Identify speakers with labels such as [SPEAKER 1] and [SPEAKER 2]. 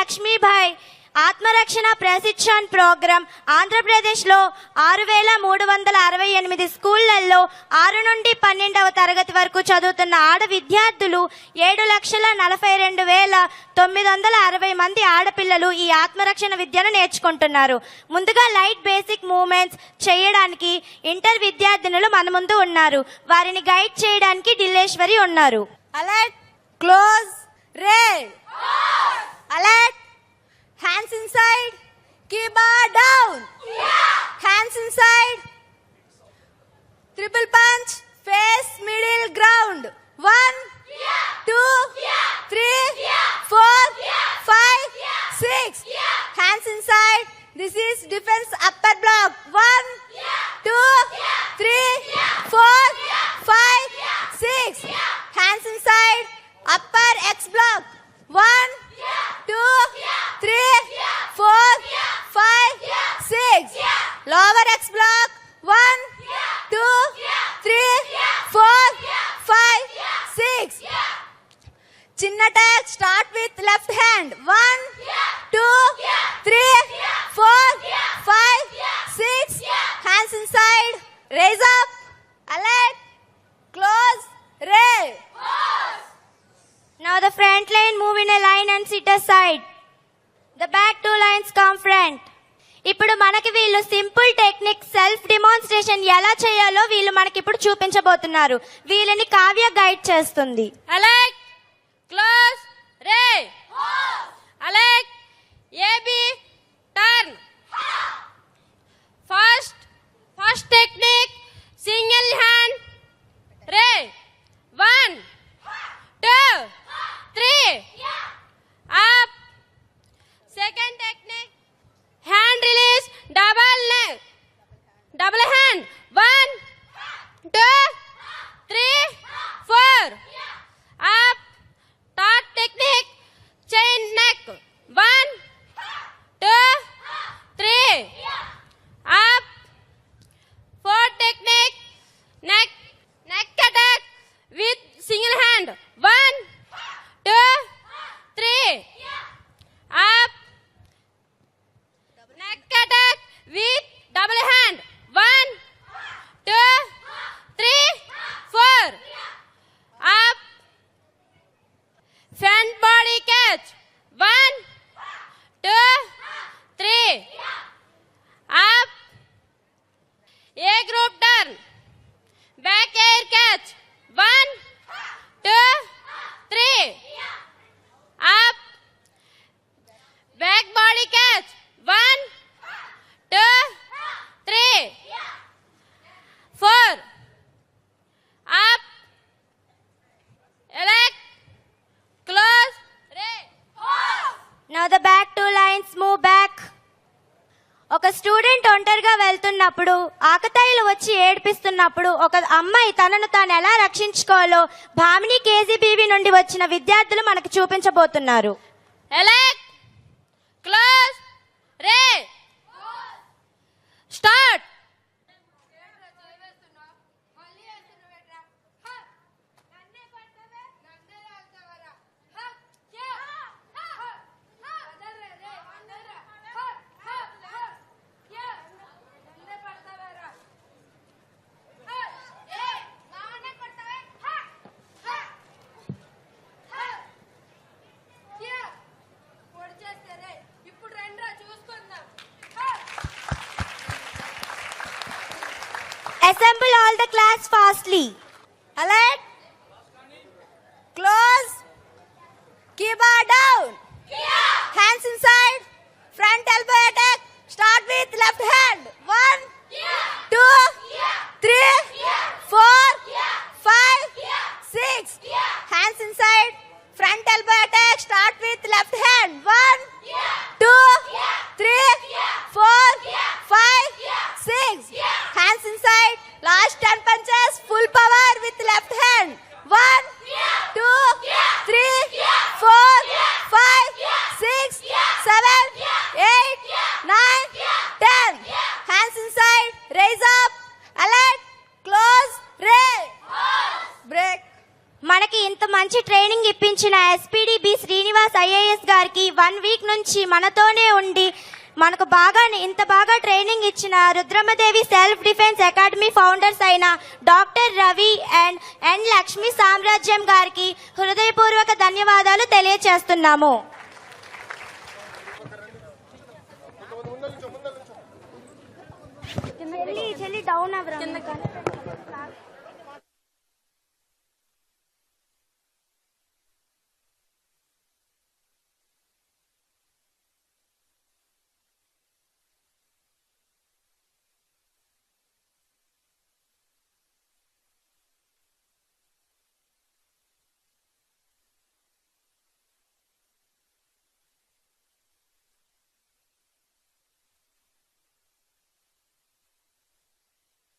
[SPEAKER 1] లక్ష్మీభాయ్ ఆత్మరక్షణ ప్రశిక్షణ్ ప్రోగ్రాం ఆంధ్రప్రదేశ్లో ఆరు వేల మూడు వందల అరవై ఎనిమిది స్కూళ్ళలో ఆరు నుండి పన్నెండవ తరగతి వరకు చదువుతున్న ఆడ విద్యార్థులు ఏడు లక్షల నలభై రెండు వేల తొమ్మిది వందల అరవై మంది ఆడపిల్లలు ఈ ఆత్మరక్షణ విద్యను నేర్చుకుంటున్నారు. ముందుగా లైట్ బేసిక్ మూమెంట్స్ చేయడానికి ఇంటర్ విద్యార్థినులు మన ముందు ఉన్నారు. వారిని గైడ్ చేయడానికి ఢిల్లేశ్వరి ఉన్నారు.
[SPEAKER 2] Alert close ray! Alert, hands inside, keyboard down. Hands inside. Triple punch, face middle ground. One, two, three, four, five, six. Hands inside. This is defense upper block. One, two, three, four, five, six. Hands inside. Upper X block. One, two, three, four, five, six. Lower X block. One, two, three, four, five, six. Chin attack. Start with left hand. One,
[SPEAKER 1] front line move in a line and sit aside. The back two lines come front. ఇప్పుడు మనకి వీళ్ళు simple technique self demonstration ఎలా చేయాలో వీళ్ళు మనకి ఇప్పుడు చూపించబోతున్నారు వీళ్ళని Kavya guide చేస్తుంది
[SPEAKER 3] alert close ray alert about turn First, first technique, single hand, ray. One, two, three. Up. Second technique, hand release, double leg, double hand. One, two, three, four. Up. Third technique. Chain neck. One, two, three. Up. Fourth technique. Neck. Neck attack with single hand. One, two, three. Up. Neck attack with double hand. One, two, three, four. Up. Front body catch. One, two, three. Up. A group turn. Back air catch. One, two, three. Up. Back body catch. One, two, three. Four. Up. Elect. Close. Ray.
[SPEAKER 1] Now the back two lines move back ఒక student ఒంటరిగా వెళ్తున్నప్పుడు ఆకతాయిలు వచ్చి ఏడిపిస్తున్నప్పుడు ఒక అమ్మాయి తనను తాను ఎలా రక్షించుకోవాలో భామిని KGBV నుండి వచ్చిన విద్యార్థులు మనకు చూపించబోతున్నారు.
[SPEAKER 2] Close ray start
[SPEAKER 1] Assemble all the class fastly.
[SPEAKER 2] Alert. Close. Kiba down. Kiba. Hands inside. Front elbow attack. Start with left hand. One, yeah. two, yeah. three, yeah. four, five, six. Hands inside. Front elbow attack. Start with left hand. One. Two. Three. Four. Five. One, two, three, four, five, six. Full power with left hand. One, yeah. two, yeah. three, yeah. four, yeah. five, yeah. six, yeah. seven, yeah. eight, yeah. nine, yeah. ten. Yeah. Hands inside. Raise up. Alert. Close. Ray. Break.
[SPEAKER 1] మనకి ఇంత మంచి training ఇప్పించిన SPD B Srinivas IAS గారికి one week నుంచి మనతోనే ఉండి మనకు బాగా ఇంత బాగా ట్రైనింగ్ ఇచ్చిన Rudramadevi self defence academy founders అయిన doctor Ravi and and Lakshmi Samrajyam గారికి హృదయపూర్వక ధన్యవాదాలు తెలియచేస్తున్నాము. చెల్లి చెల్లి డౌన్ అవ్వరా?